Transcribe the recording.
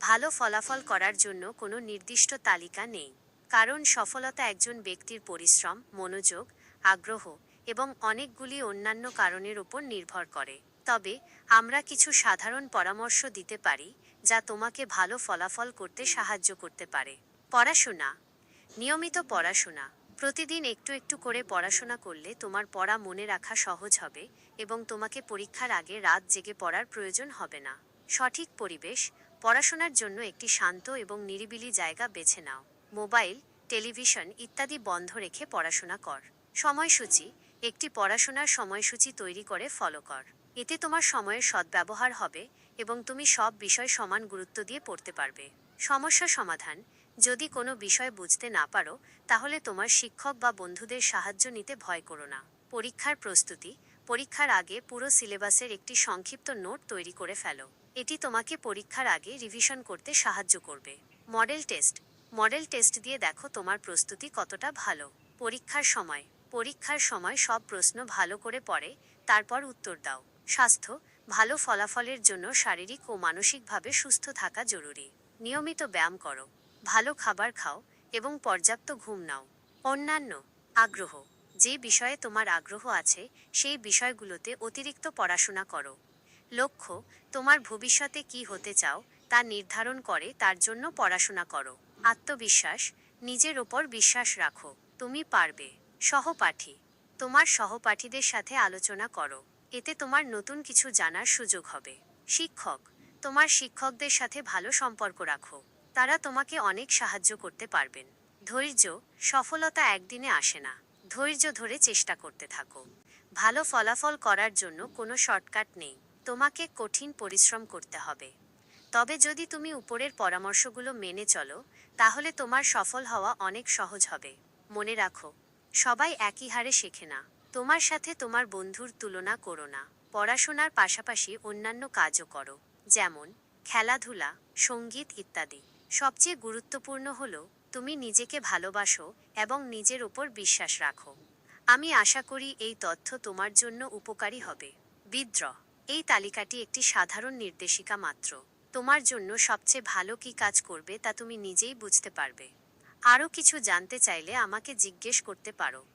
ভালো ফলাফল করার জন্য কোনো নির্দিষ্ট তালিকা নেই। কারণ সফলতা একজন ব্যক্তির পরিশ্রম, মনোযোগ, আগ্রহ এবং অনেকগুলি অন্যান্য কারণের উপর নির্ভর করে। তবে, আমরা কিছু সাধারণ পরামর্শ দিতে পারি যা তোমাকে ভালো ফলাফল করতে সাহায্য করতে পারে। পড়াশোনা। নিয়মিত পড়াশোনা। প্রতিদিন একটু একটু করে পড়াশোনা করলে তোমার পড়া মনে রাখা সহজ হবে এবং তোমাকে পরীক্ষার আগে রাত জেগে পড়ার প্রয়োজন হবে না। সঠিক পরিবেশ পড়াশোনার জন্য একটি শান্ত এবং নিরিবিলি জায়গা বেছে নাও। মোবাইল, টেলিভিশন ইত্যাদি বন্ধ রেখে পড়াশোনা কর। সময়সূচি, একটি পড়াশোনার সময়সূচি তৈরি করে ফলো কর। এতে তোমার সময়ের সদ্ব্যবহার হবে এবং তুমি সব বিষয় সমান গুরুত্ব দিয়ে পড়তে পারবে। সমস্যা সমাধান, যদি কোনো বিষয় বুঝতে না পারো, তাহলে তোমার শিক্ষক বা বন্ধুদের সাহায্য নিতে ভয় করো না। পরীক্ষার প্রস্তুতি, পরীক্ষার আগে পুরো সিলেবাসের একটি সংক্ষিপ্ত নোট তৈরি করে ফেলো। এটি তোমাকে পরীক্ষার আগে রিভিশন করতে সাহায্য করবে। মডেল টেস্ট মডেল টেস্ট দিয়ে দেখো তোমার প্রস্তুতি কতটা ভালো। পরীক্ষার সময় পরীক্ষার সময় সব প্রশ্ন ভালো করে পড়ে, তারপর উত্তর দাও। স্বাস্থ্য, ভালো ফলাফলের জন্য শারীরিক ও মানসিকভাবে সুস্থ থাকা জরুরি। নিয়মিত ব্যায়াম করো, ভালো খাবার খাও এবং পর্যাপ্ত ঘুম নাও। অন্যান্য, আগ্রহ, যে বিষয়ে তোমার আগ্রহ আছে, সেই বিষয়গুলোতে অতিরিক্ত পড়াশোনা করো। লক্ষ্য, তোমার ভবিষ্যতে কি হতে চাও, তা নির্ধারণ করে তার জন্য পড়াশোনা করো। আত্মবিশ্বাস, নিজের ওপর বিশ্বাস রাখো, তুমি পারবে। সহপাঠী, তোমার সহপাঠীদের সাথে আলোচনা করো, এতে তোমার নতুন কিছু জানার সুযোগ হবে। শিক্ষক, তোমার শিক্ষকদের সাথে ভালো সম্পর্ক রাখো, তারা তোমাকে অনেক সাহায্য করতে পারবেন। ধৈর্য, সফলতা একদিনে আসে না, ধৈর্য ধরে চেষ্টা করতে থাকো। ভালো ফলাফল করার জন্য কোনো শর্টকাট নেই। তোমাকে কঠিন পরিশ্রম করতে হবে। তবে যদি তুমি উপরের পরামর্শগুলো মেনে চলো, তাহলে তোমার সফল হওয়া অনেক সহজ হবে। মনে রাখো, সবাই একই হারে শেখে না। তোমার সাথে তোমার বন্ধুর তুলনা করো না। পড়াশোনার পাশাপাশি অন্যান্য কাজও করো। যেমন, খেলাধুলা, সংগীত ইত্যাদি। সবচেয়ে গুরুত্বপূর্ণ হলো, তুমি নিজেকে ভালোবাসো এবং নিজের ওপর বিশ্বাস রাখো। আমি আশা করি এই তথ্য তোমার জন্য উপকারী হবে। বিদ্রোহ এই তালিকাটি একটি সাধারণ নির্দেশিকা মাত্র। তোমার জন্য সবচেয়ে ভালো কি কাজ করবে তা তুমি নিজেই বুঝতে পারবে। আরও কিছু জানতে চাইলে আমাকে জিজ্ঞেস করতে পারো।